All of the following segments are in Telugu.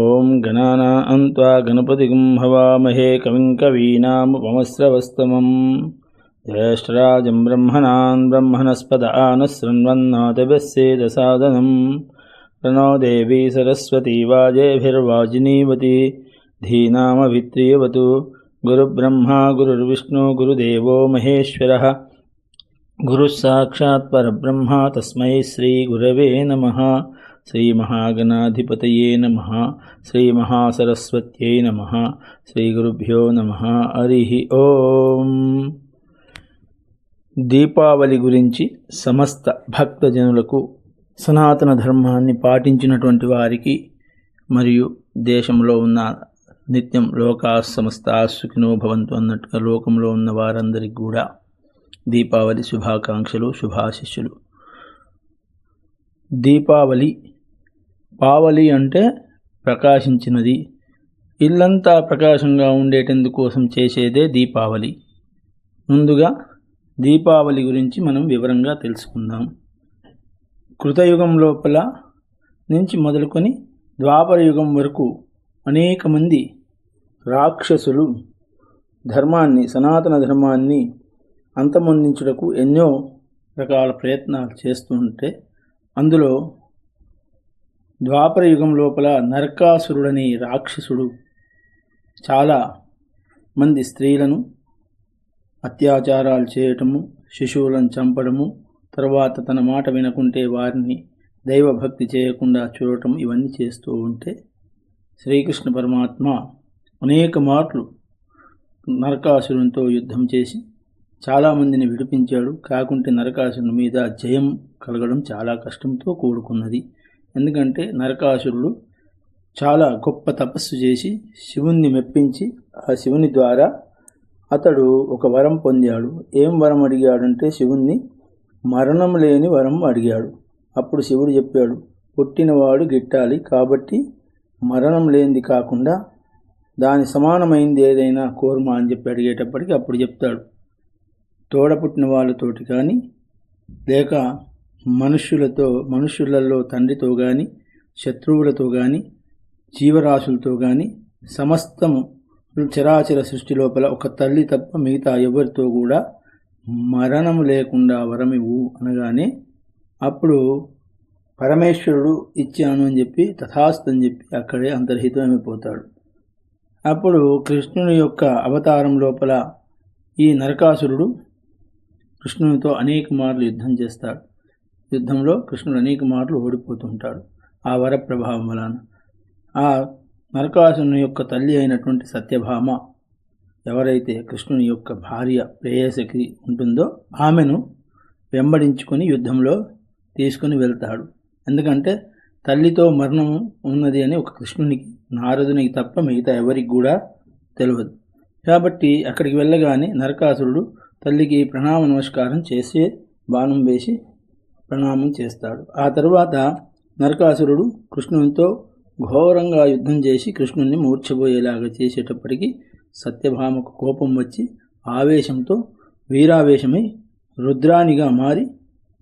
ॐ गणानां त्वा गणपतिगुं हवामहे कविं कवीनामुपमस्रवस्तमं ज्येष्ठराजं ब्रह्मणान् ब्रह्मणस्पद आनशृण्वन्नाथव्यस्येदसादनं प्रणो देवी सरस्वती वाजेभिर्वाजिनीवती धीनामभित्रियवतु। गुरुब्रह्मा गुरुर्विष्णु गुरुदेवो महेश्वरः। गुरुः साक्षात् परब्रह्म तस्मै श्रीगुरवे नमः శ్రీమహాగణాధిపతయే నమ శ్రీమహాసరస్వత్యై నమ శ్రీగురుభ్యో నమ హరి ఓం దీపావళి గురించి సమస్త భక్తజనులకు సనాతన ధర్మాన్ని పాటించినటువంటి వారికి మరియు దేశంలో ఉన్న నిత్యం లోకా సమస్త సుఖినో భవంతు అన్నట్టుగా లోకంలో ఉన్న వారందరికీ కూడా దీపావళి శుభాకాంక్షలు శుభాశిష్యులు. దీపావళి పావలి అంటే ప్రకాశించినది. ఇల్లంతా ప్రకాశంగా ఉండేటందుకోసం చేసేదే దీపావళి. ముందుగా దీపావళి గురించి మనం వివరంగా తెలుసుకుందాం. కృతయుగం లోపల నుంచి మొదలుకొని ద్వాపర యుగం వరకు అనేక మంది రాక్షసులు ధర్మాన్ని సనాతన ధర్మాన్ని అంతమొందించుటకు ఎన్నో రకాల ప్రయత్నాలు చేస్తుంటే అందులో ద్వాపర యుగం లోపల నరకాసురుడని రాక్షసుడు చాలా మంది స్త్రీలను అత్యాచారాలు చేయటము శిశువులను చంపడము తర్వాత తన మాట వినకుంటే వారిని దైవభక్తి చేయకుండా చూడటం ఇవన్నీ చేస్తూ ఉంటే శ్రీకృష్ణ పరమాత్మ అనేక మార్లు నరకాసురునితో యుద్ధం చేసి చాలామందిని విడిపించాడు. కాకుంటే నరకాసురుని మీద జయం కలగడం చాలా కష్టంతో కూడుకున్నది. ఎందుకంటే నరకాసురుడు చాలా గొప్ప తపస్సు చేసి శివుణ్ణి మెప్పించి ఆ శివుని ద్వారా అతడు ఒక వరం పొందాడు. ఏం వరం అడిగాడంటే శివుణ్ణి మరణం లేని వరం అడిగాడు. అప్పుడు శివుడు చెప్పాడు పుట్టినవాడు గిట్టాలి కాబట్టి మరణం లేనిది కాకుండా దాని సమానమైంది ఏదైనా కోరుమా అని చెప్పి అడిగేటప్పటికి అప్పుడు చెప్తాడు తోడ పుట్టిన వాళ్ళతోటి కానీ లేక మనుష్యులతో మనుష్యులలో తండ్రితో కానీ శత్రువులతో కానీ జీవరాశులతో కానీ సమస్తము చరాచర సృష్టి లోపల ఒక తల్లి తప్ప మిగతా ఎవరితో కూడా మరణం లేకుండా వరమివు అనగానే అప్పుడు పరమేశ్వరుడు ఇచ్చాను అని చెప్పి తథాస్తని చెప్పి అక్కడే అంతర్హితమైపోతాడు. అప్పుడు కృష్ణుని యొక్క అవతారం లోపల ఈ నరకాసురుడు కృష్ణునితో అనేక మార్లు యుద్ధం చేస్తాడు. యుద్ధంలో కృష్ణుడు అనేక మార్లు ఓడిపోతుంటాడు. ఆ వర ప్రభావం వలన. ఆ నరకాసుని యొక్క తల్లి అయినటువంటి సత్యభామ ఎవరైతే కృష్ణుని యొక్క భార్య ప్రేయసకి ఉంటుందో ఆమెను వెంబడించుకొని యుద్ధంలో తీసుకుని వెళ్తాడు. ఎందుకంటే తల్లితో మరణం ఉన్నది అని ఒక కృష్ణునికి నారదునికి తప్ప మిగతా ఎవరికి కూడా తెలియదు. కాబట్టి అక్కడికి వెళ్ళగానే నరకాసురుడు తల్లికి ప్రణామ నమస్కారం చేసి బాణం వేసి ప్రణామం చేస్తాడు. ఆ తరువాత నరకాసురుడు కృష్ణునితో ఘోరంగా యుద్ధం చేసి కృష్ణుని మూర్చబోయేలాగా చేసేటప్పటికి సత్యభామకు కోపం వచ్చి ఆవేశంతో వీరావేశమై రుద్రానిగా మారి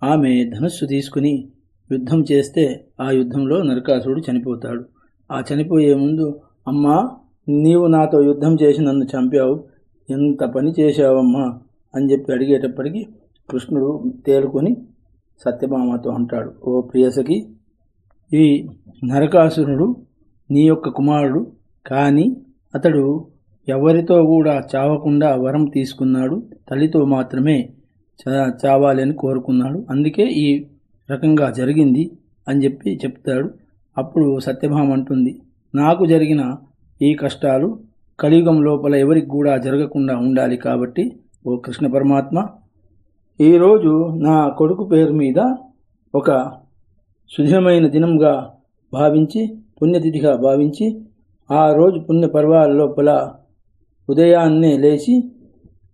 ఆమె ధనుస్సు తీసుకుని యుద్ధం చేస్తే ఆ యుద్ధంలో నరకాసురుడు చనిపోతాడు. ఆ చనిపోయే ముందు అమ్మా నీవు నాతో యుద్ధం చేసి నన్ను చంపావు. ఎంత పని చేశావమ్మా? అని చెప్పి అడిగేటప్పటికీ కృష్ణుడు తేలుకొని సత్యభామతో అంటాడు. ఓ ప్రియసకి ఈ నరకాసురుడు నీ యొక్క కుమారుడు కానీ అతడు ఎవరితో కూడా చావకుండా వరం తీసుకున్నాడు. తల్లితో మాత్రమే చావాలని కోరుకున్నాడు. అందుకే ఈ రకంగా జరిగింది అని చెప్పి చెప్తాడు. అప్పుడు సత్యభామ అంటుంది నాకు జరిగిన ఈ కష్టాలు కలియుగం లోపల ఎవరికి కూడా జరగకుండా ఉండాలి కాబట్టి ఓ కృష్ణ పరమాత్మ ఈరోజు నా కొడుకు పేరు మీద ఒక శుద్ధమైన దినంగా భావించి పుణ్యతిథిగా భావించి ఆ రోజు పుణ్య పర్వాల లోపల ఉదయాన్నే లేచి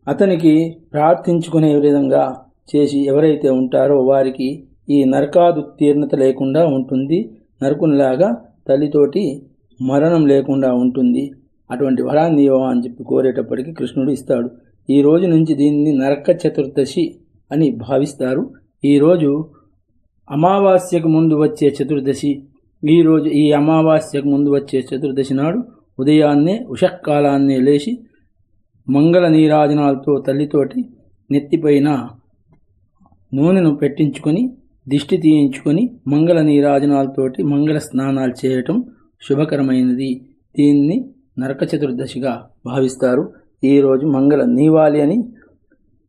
అతనికి ప్రార్థించుకునే విధంగా చేసి ఎవరైతే ఉంటారో వారికి ఈ నరకాదుత్తీర్ణత లేకుండా ఉంటుంది. నరకునిలాగా తల్లితోటి మరణం లేకుండా ఉంటుంది. అటువంటి వరాన్ని ఇవ్వవా అని చెప్పి కోరేటప్పటికీ కృష్ణుడు ఇస్తాడు. ఈ రోజు నుంచి దీన్ని నరక చతుర్దశి అని భావిస్తారు. ఈరోజు అమావాస్యకు ముందు వచ్చే చతుర్దశి ఈరోజు ఈ అమావాస్యకు ముందు వచ్చే చతుర్దశి నాడు ఉదయాన్నే ఉషకాలాన్నే లేచి మంగళ నీరాజనాలతో తల్లితోటి నెత్తిపైన నూనెను పెట్టించుకొని దిష్టి తీయించుకొని మంగళ నీరాజనాలతోటి మంగళ స్నానాలు చేయటం శుభకరమైనది. దీన్ని నరక చతుర్దశిగా భావిస్తారు. ఈరోజు మంగళ నీవాలి అని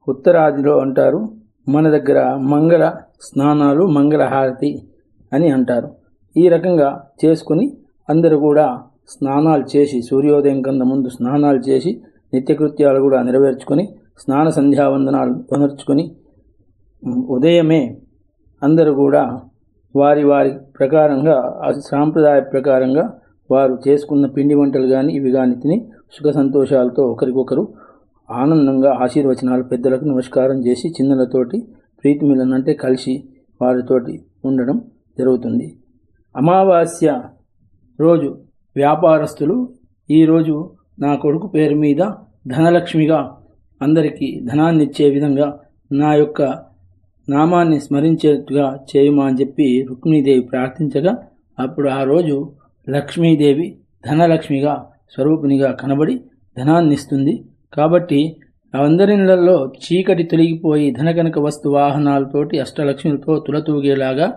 ఉత్తరాదిలో అంటారు మన దగ్గర మంగళ స్నానాలు మంగళహారతి అని అంటారు. ఈ రకంగా చేసుకుని అందరూ కూడా స్నానాలు చేసి సూర్యోదయం కన్నా ముందు స్నానాలు చేసి నిత్యకృత్యాలు కూడా నెరవేర్చుకొని స్నాన సంధ్యావందనాలు అనర్చుకొని ఉదయమే అందరూ కూడా వారి వారి ప్రకారంగా సాంప్రదాయ ప్రకారంగా వారు చేసుకున్న పిండి వంటలు కానీ ఇవి కానీ తిని సుఖ సంతోషాలతో ఒకరికొకరు ఆనందంగా ఆశీర్వచనాలు పెద్దలకు నమస్కారం చేసి చిన్నలతోటి ప్రీతిమిలనంటే అంటే కలిసి వారితోటి ఉండడం జరుగుతుంది. అమావాస్య రోజు వ్యాపారస్తులు ఈరోజు నా కొడుకు పేరు మీద ధనలక్ష్మిగా అందరికీ ధనాన్ని ఇచ్చే విధంగా నా యొక్క నామాన్ని స్మరించేట్టుగా చేయమా అని చెప్పి రుక్మిణీదేవి ప్రార్థించగా అప్పుడు ఆ రోజు లక్ష్మీదేవి ధనలక్ష్మిగా స్వరూపినిగా కనబడి ధనాన్ని ఇస్తుంది. కాబట్టి అందరిళ్ళలో చీకటి తొలగిపోయి ధనకనక వస్తు వాహనాలతోటి అష్టలక్ష్మిలతో తులతూగేలాగా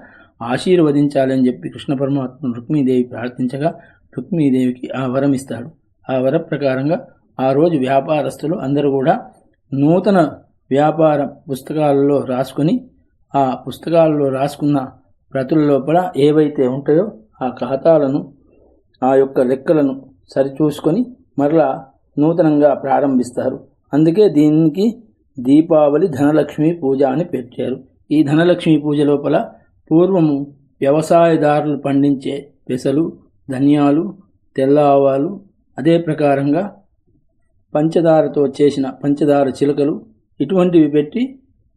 ఆశీర్వదించాలని చెప్పి కృష్ణ పరమాత్మ రుక్మిణీదేవి ప్రార్థించగా రుక్మీదేవికి ఆ వరం ఇస్తాడు. ఆ వర ప్రకారంగా ఆ రోజు వ్యాపారస్తులు అందరూ కూడా నూతన వ్యాపార పుస్తకాలలో రాసుకొని ఆ పుస్తకాలలో రాసుకున్న ప్రతుల లోపల ఏవైతే ఉంటాయో ఆ ఖాతాలను ఆ యొక్క లెక్కలను సరిచూసుకొని మరలా నూతనంగా ప్రారంభిస్తారు. అందుకే దీనికి దీపావళి ధనలక్ష్మి పూజ అని పెట్టారు ఈ ధనలక్ష్మి పూజ లోపల పూర్వము వ్యవసాయదారులు పండించే పెసలు ధనియాలు తెల్ల ఆవాలు అదే ప్రకారంగా పంచదారతో చేసిన పంచదార చిలకలు ఇటువంటివి పెట్టి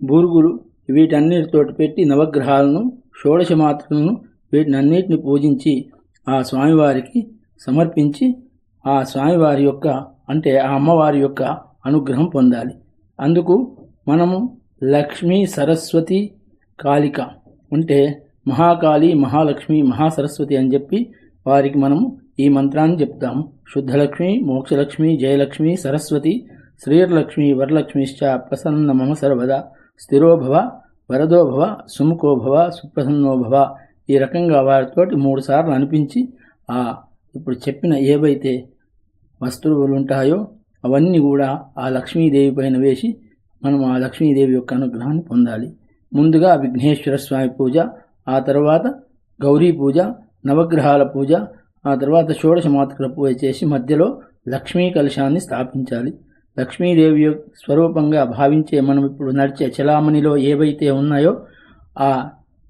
బూరుగులు వీటన్నిటితో పెట్టి నవగ్రహాలను షోడశమాత్రలను వీటినన్నిటిని పూజించి ఆ స్వామివారికి సమర్పించి ఆ స్వామివారి యొక్క అంటే ఆ అమ్మవారి యొక్క అనుగ్రహం పొందాలి. అందుకు మనము లక్ష్మీ సరస్వతి కాళిక అంటే మహాకాళి మహాలక్ష్మి మహాసరస్వతి అని చెప్పి వారికి మనము ఈ మంత్రాన్ని చెప్తాము శుద్ధలక్ష్మి మోక్షలక్ష్మి జయలక్ష్మి సరస్వతి శ్రీర్లక్ష్మి వరలక్ష్మిశ్చ ప్రసన్న మమ సర్వదా స్థిరోభవ వరదోభవ సుముఖోభవ సుప్రసన్నోభవ ఈ రకంగా వారితోటి మూడు సార్లు అనిపించి ఆ ఇప్పుడు చెప్పిన ఏవైతే వస్తువులు ఉంటాయో అవన్నీ కూడా ఆ లక్ష్మీదేవి పైన వేసి మనం ఆ లక్ష్మీదేవి యొక్క అనుగ్రహాన్ని పొందాలి. ముందుగా విఘ్నేశ్వర స్వామి పూజ ఆ తర్వాత గౌరీ పూజ నవగ్రహాల పూజ ఆ తర్వాత షోడశ మాతృల పూజ చేసి మధ్యలో లక్ష్మీ కలశాన్ని స్థాపించాలి. లక్ష్మీదేవి స్వరూపంగా భావించే మనం ఇప్పుడు నడిచే చలామణిలో ఏవైతే ఉన్నాయో ఆ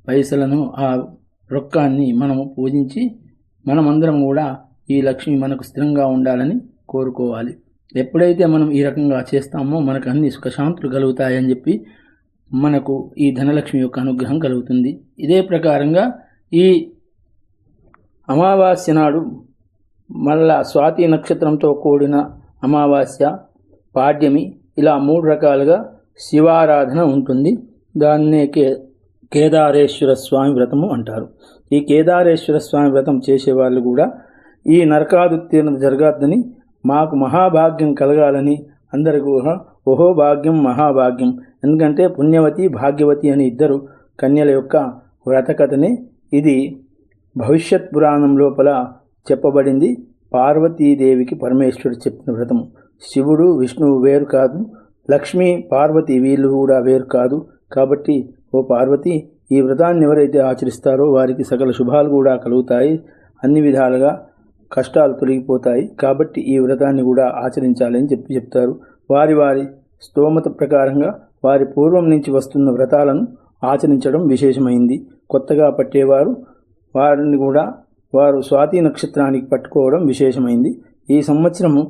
పైసలను ఆ రొక్కాన్ని మనము పూజించి మనమందరం కూడా ఈ లక్ష్మి మనకు స్థిరంగా ఉండాలని కోరుకోవాలి. ఎప్పుడైతే మనం ఈ రకంగా చేస్తామో మనకు అన్ని సుఖశాంతులు కలుగుతాయని చెప్పి మనకు ఈ ధనలక్ష్మి యొక్క అనుగ్రహం కలుగుతుంది. ఇదే ప్రకారంగా ఈ అమావాస్య నాడు మళ్ళా స్వాతి నక్షత్రంతో కూడిన అమావాస్య పాడ్యమి ఇలా మూడు రకాలుగా శివారాధన ఉంటుంది. దాన్నే కే కేదారేశ్వర స్వామి వ్రతము అంటారు. ఈ కేదారేశ్వర స్వామి వ్రతం చేసేవాళ్ళు కూడా ఈ నరకాదుత్తీర్ణత జరగద్దని మాకు మహాభాగ్యం కలగాలని అందరి ఓహో భాగ్యం మహాభాగ్యం. ఎందుకంటే పుణ్యవతి భాగ్యవతి అని ఇద్దరు కన్యల యొక్క వ్రతకథనే ఇది. భవిష్యత్ పురాణం లోపల చెప్పబడింది పార్వతీదేవికి పరమేశ్వరుడు చెప్పిన వ్రతం. శివుడు విష్ణువు వేరు కాదు. లక్ష్మి పార్వతి వీళ్ళు కూడా వేరు కాదు. కాబట్టి ఓ పార్వతి ఈ వ్రతాన్ని ఎవరైతే ఆచరిస్తారో వారికి సకల శుభాలు కూడా కలుగుతాయి. అన్ని విధాలుగా కష్టాలు తొలగిపోతాయి కాబట్టి ఈ వ్రతాన్ని కూడా ఆచరించాలని చెప్పి చెప్తారు. వారి వారి స్తోమత ప్రకారంగా వారి పూర్వం నుంచి వస్తున్న వ్రతాలను ఆచరించడం విశేషమైంది. కొత్తగా పట్టేవారు వారిని కూడా వారు స్వాతి నక్షత్రానికి పట్టుకోవడం విశేషమైంది. ఈ సంవత్సరము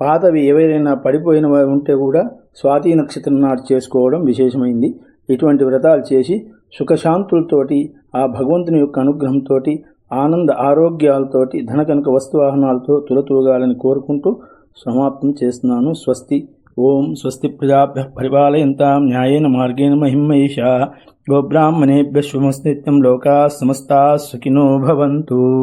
పాతవి ఎవరైనా పడిపోయిన వారు ఉంటే కూడా స్వాతి నక్షత్రం నాటి చేసుకోవడం విశేషమైంది. ఇటువంటి వ్రతాలు చేసి సుఖశాంతులతోటి ఆ భగవంతుని యొక్క అనుగ్రహంతో ఆనంద ఆరోగ్యాలతోటి ధనకనక వస్తువాహనాలతో తులతూగాలని కోరుకుంటూ సమాప్తం చేస్తున్నాను. స్వస్తి. ఓం స్వస్తి ప్రజాభ్య పరిపాలయంతాం న్యాయేన మార్గేణ మహిమహేష గోబ్రాహ్మణేభ్య శుభమస్నిత్యం లోకా సమస్తా సుఖినో భవంతు.